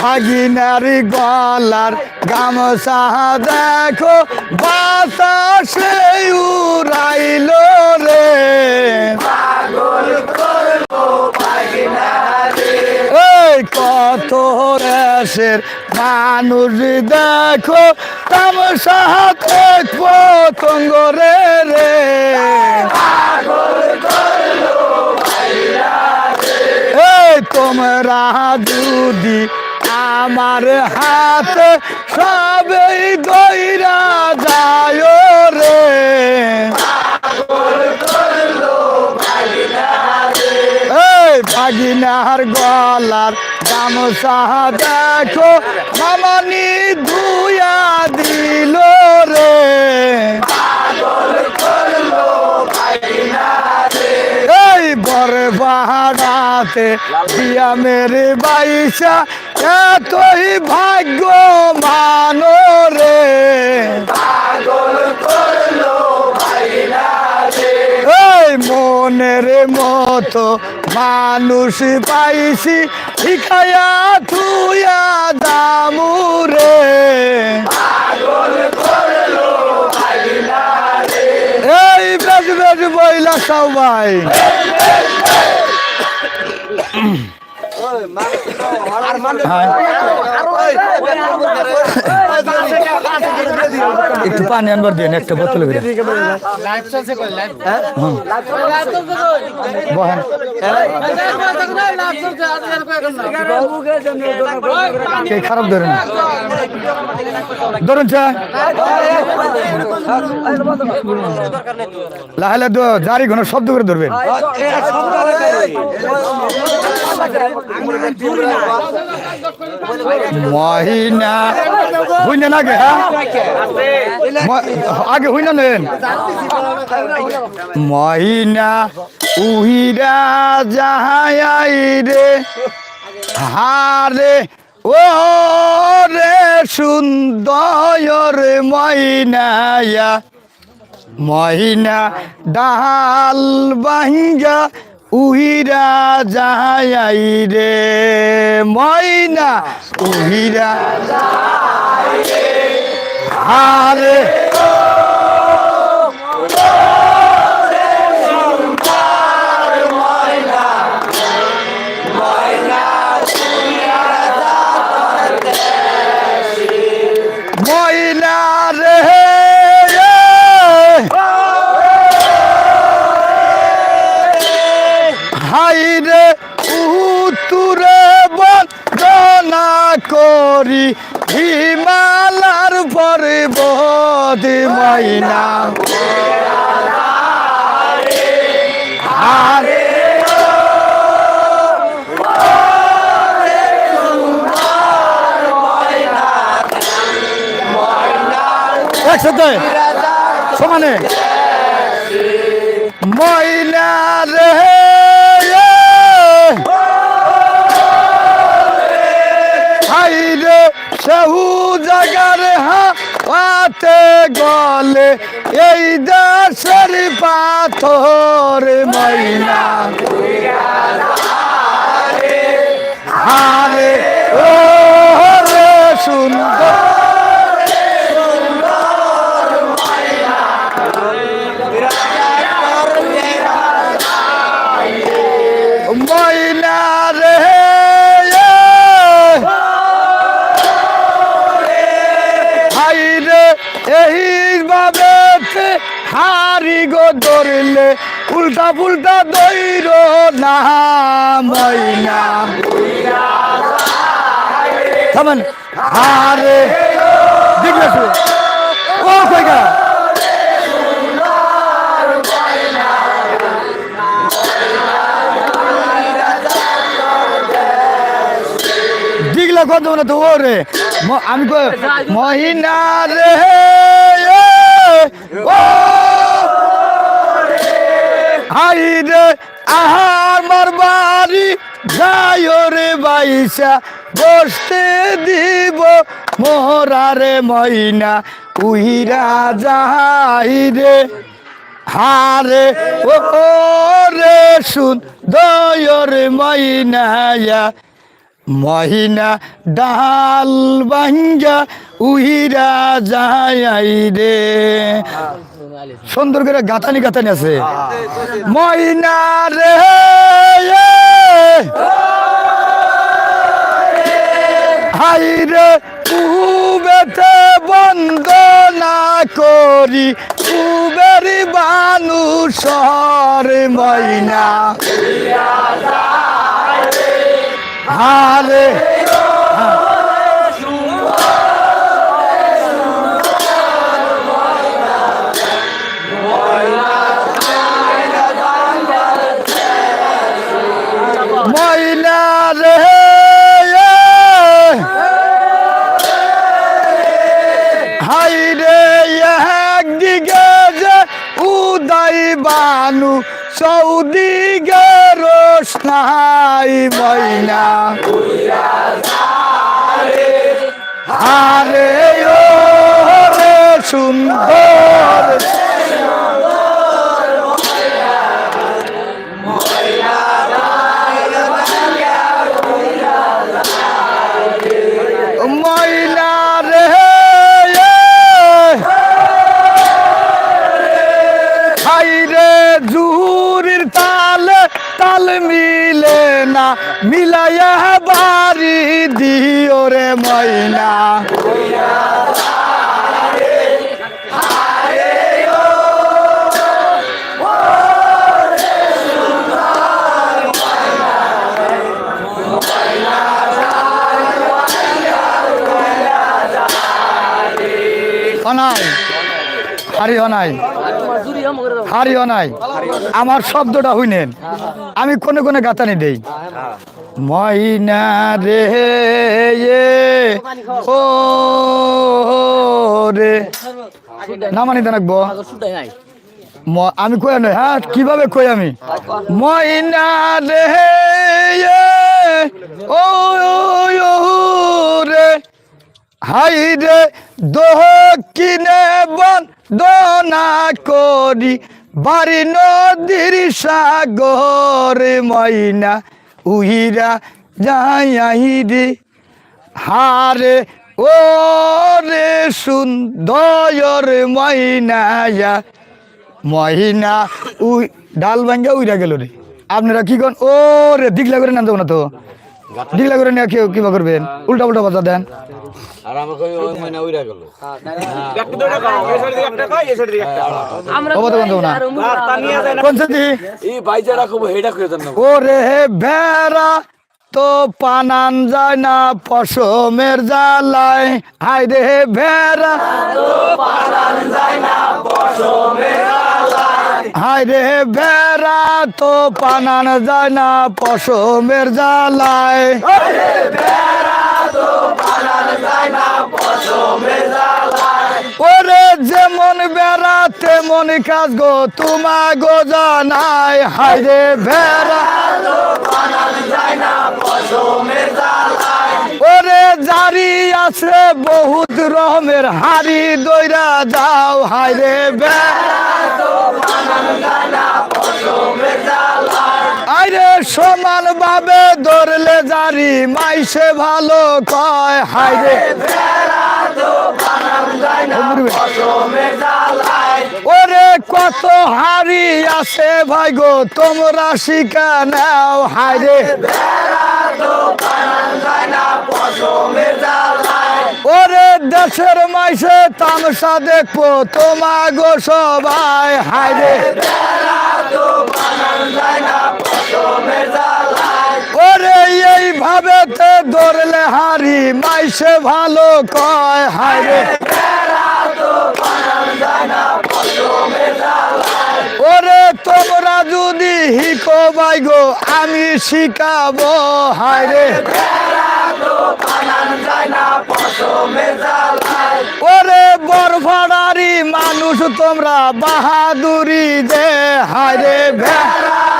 ভাগিনারি গলার গামছা দেখো, বাতাসে উড়াইল রে। কত রেসের মানুষ দেখো, তামসা হাতে পতঙ্গ রে রে। তোমরা যদি আমার হাতে সবই দইরা যায় রে। ভাগিনার গলার গামছা দেখো, মামানি ধুয়া দিল রে। এই বরে পাহাড়াতে দিয়া মেরে বাইসা এতই ভাগ্য মানো রে। এই মনের মতো মানুষ পাইছি শিখায়া থুয়া দামুরে এই বেশ বেশ, বইলা সবাই। একটু পানি আনবার দেন একটা বোতল করে। বহেন। কে খারাপ ধরেন ধরুন লাহলে জারি ঘন শব্দ করে ধরবেন। মহিনা আগে হ্যাঁ? মহিনা, উহিরা যাহাই রে হারে ও সুন্দর মহিনা মহিনা ডাল বাহিঙ্গা উহিরা যাহাই রে ময়না উহিরা আরে করি হিমালার পরে বদি একসাথে সমানে। ময়না গলে এই দেশের পাথর ময়না হারি গো ধরলে, উল্টা পুল্টা দৈর না ময়না থামেন হারে দেখলে ও ম- আমি মহিনা রে ও হাই রে আহার মার বাড়ি যাই রে বাইসা বসতে দিব মোহরা রে মহিনা উহিরা যাই রে, হারে ও রে শুন দয়র মইনায়া মহিনা ডাল বাঙ্গা উহিরা যাই রে। সুন্দর করে গাতানি গাতানি আছে। মহিনা রে হাই রে উবেতে বন্দনা করি উবেরি বানু শহর ময়না। হারে সৌদিকে রোশনাই ময়না। আরে সুন্দর। হাই রে জুরির তালে তাল মিলে না মিলাইয়া বাড়ি দিও রে ময়না। অনাই হারি অনাই হারি অনাই আমার শব্দটা হইনেন আমি কোনে কোনে গাতানি দেই। ময়না রে ও রে। না মানি দেনাকবো আমি কই নয় হ্যাঁ কীভাবে কই আমি? ময়না রে ও, রে। হাই রে দোহ কিনে বন, দোনা করি। বাড়ি নদীর সাগর ময়না উহিরা যাই রে হারে ও রে সুন্দর ময়নায়া। মহিনা উই, ডাল ভাঙ্গা উইরা গেল রে। আপনারা কি কন? ও রে না দেবো না তো। দিগলা করে নিয়ে কেউ কিবা করবেন উল্টা উল্টা বাজা দেন। আর আমাকে ওই মহিনা উইরা গেল। অবত না। কোন সাথী এই বাইজা রাখব হেডা করে দেন না ওরে ভেড়া। তো পানান যায় না পশমের জ্বালায়। হাই রে ভেড়া তো পানান যায় না পশমের জ্বালায়। ওরে যেমন বেড়া, তেমন কাজ গো, তোমা গো জানাই হাই রে ভেড়া ওরে জারি আছে বহুত রহমের হারি দইরা যাও হাই রে আরে সমান ভাবে ধরলে জারি মাইসে ভালো কয় হাই রে। ওরে কত হারি আছে ভাই গো, তোমরা শিখা নাও হাই রে। ওরে দেশের মাইসে তামসা দেখব তোমা গো সবাই হাই রে ওরে এইভাবে তে ধরলে হারি মাইসে ভালো কয় হাই রে। ওরে তোমরা যদি হিকো বাইগো আমি শিখাবো হাই রে। ওরে বরফাড়ারি মানুষ তোমরা বাহাদুরি দে হাই রে। ভেড়া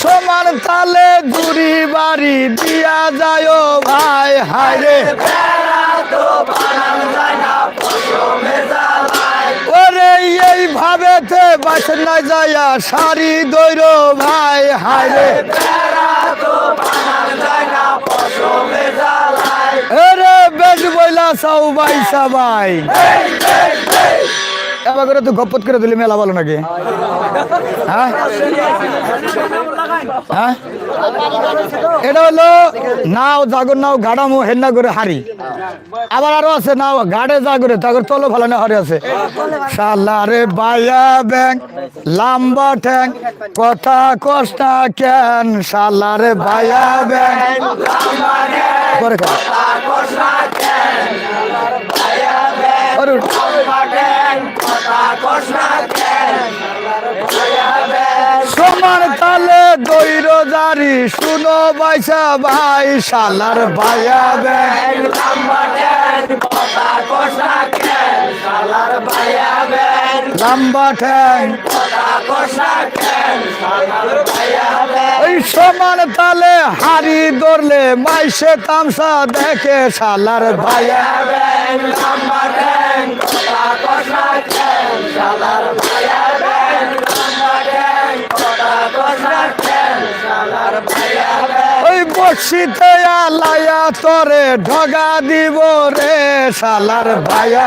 সমান তালে জুড়ি বাড়ি দিয়া যায় ভাই হাই রে। ওরে এইভাবে তে বাসনা যায়া সারি দৈর ভাই, হায় রে। এরে বেশ বইলা সাউ বাই সাবাই। এবার তো গপ্পত করে দিলি মেলা ভালো নাকি? হ্যাঁ? হ্যাঁ? এটা হলো নাও জাগর নাও গাড়ামো হেন্না করে হারি। আবার আরও আছে নাও গাড়ে জাগরে তাগর তলো না হারি আছে। সালারে বায়া ব্যাং লাম্বা ঠ্যাং কথা কষ্টা কেন? সালারে বায়া ব্যাং করে খা। আরে, সমান তালে দৈর জারি শুনো বাইসা ভাই শালার বায়া ব্যাং লম্বা ঠ্যাং ওই সমান তালে হাড়ি ধরলে মাইসে তামসা দেখে শালার ভাইয়া ওই বসিতে আলায়া তরে ঢগা দিব রে শালার ভাইয়া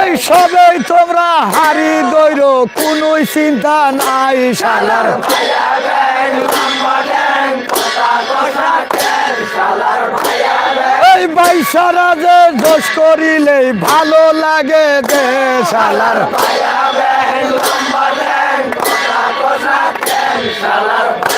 এই সবেই তোমরা হারি দৈর কোনো চিন্তা নাই শালার এই বাইসারা যে দোষ করিলে ভালো লাগে দে শালার। এই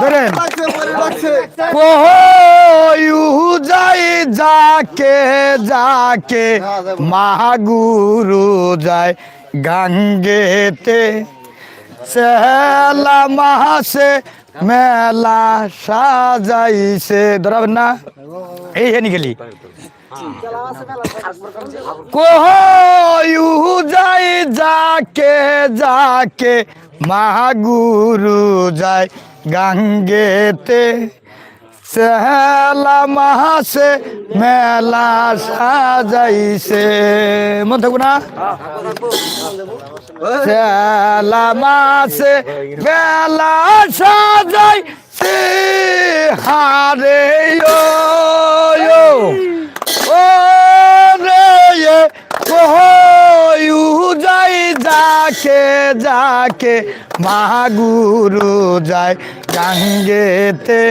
ধরেন। যাই যাকে যাকে মাগুরু যায় গাঙ্গেতে। সেলা মাহাসে মেলা সাজাইছে ধরাবেন না? এই হেনি গেলি। কোহু যাই যাকে যাকে মাগুরু যায় গাঙ্গেতে। সেলা মাহাসে মেলা সাজাইছে। মন থাকব না? সেলা মাসে মেলা সাজাইছে। হারে ও রে কহয়ু যাই যাকে যাকে মাগুরু যায় গাঙ্গেতে।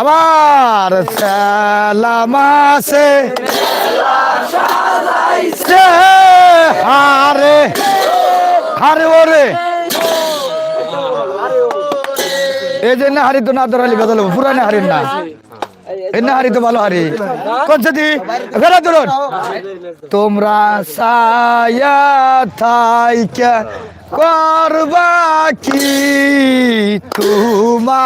আবার সালামাসে সে হারে? হারে ওরে। এই যে হারি তো না ধরালি বদল পুরানো হারির না। এই না হারি তো ভালো হারি। কোন সাথী ফেরা তোমরা সায়া থাইকা করবা কি তোমার